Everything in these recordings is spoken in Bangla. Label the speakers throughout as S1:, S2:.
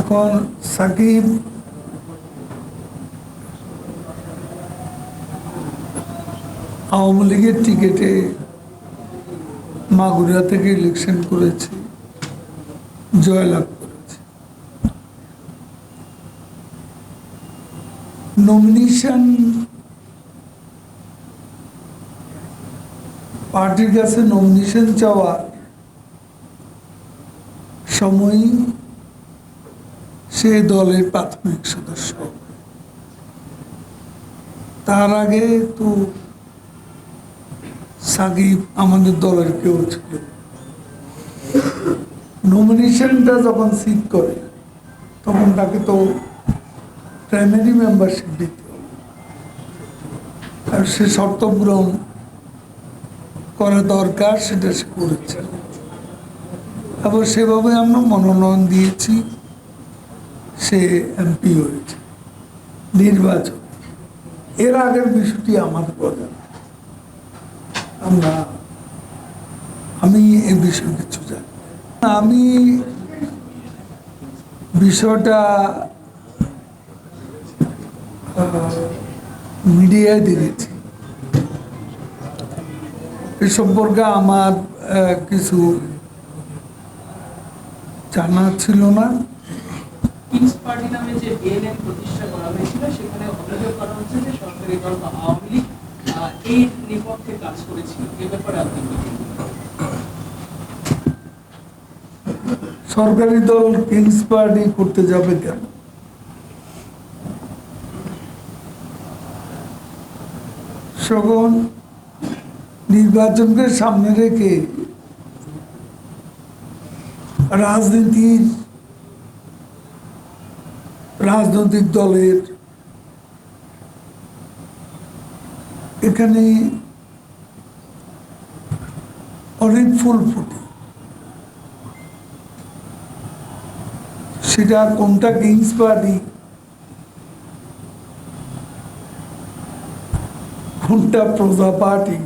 S1: এখন সাকিব আওয়ামী লীগের টিকিটে মাগুরা থেকে ইলেকশন করেছে, জয়লাভ করেছে। নমিনেশন পার্টির কাছে নমিনেশন চাওয়ার সময়ই সে দলের প্রাথমিক সদস্য। তার আগে তো সাকিব আমাদের দলের কেউ ছিল। নমিনেশনটা যখন সিট করে, তখন তাকে তো প্রাইমারি মেম্বারশিপ দিতে আর সে শর্ত পূরণ করা দরকার, সেটা সে করেছে। আবার সেভাবে আমরা মনোনয়ন দিয়েছি। সে এমপি হয়েছে নির্বাচন এর আগের বিষয়টি আমার কথা আমরা, আমি এ বিষয়ে কিছু জানি আমি বিষয়টা মিডিয়ায় দেখেছি। এ সম্পর্কে আমার কিছু জানা ছিল না।
S2: কিংস পার্টি নামে যে বিএনএম প্রতিষ্ঠা করা হয়েছিল, সেখানে অভিযোগ করা হচ্ছে যে সরকারি দল বা আওয়ামী লীগ এর নিপক্ষে কাজ করেছিল। এ ব্যাপারে আপনি
S1: সরকারি দল কিংস পার্টি করতে যাবে কেন? সকল নির্বাচনকে সামনে রেখে রাজনীতির রাজনৈতিক দলের এখানে অনেক ফুল ফুটে। সেটা কোনটা কিংস পার্টি? কোনটা প্রজা পার্টি?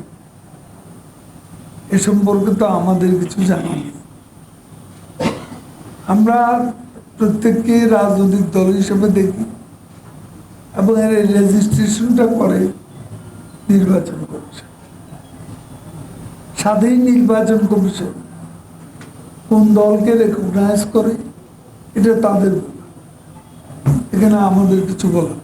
S1: এ সম্পর্কে তো আমাদের কিছু জানা নেই। আমরা প্রত্যেককে রাজনৈতিক দল হিসেবে দেখি এবং এর রেজিস্ট্রেশনটা করে নির্বাচন কমিশন স্বাধীন নির্বাচন কমিশন কোন দলকে রেকগনাইজ করে, এটা তাদের এখানে আমাদের কিছু বলার।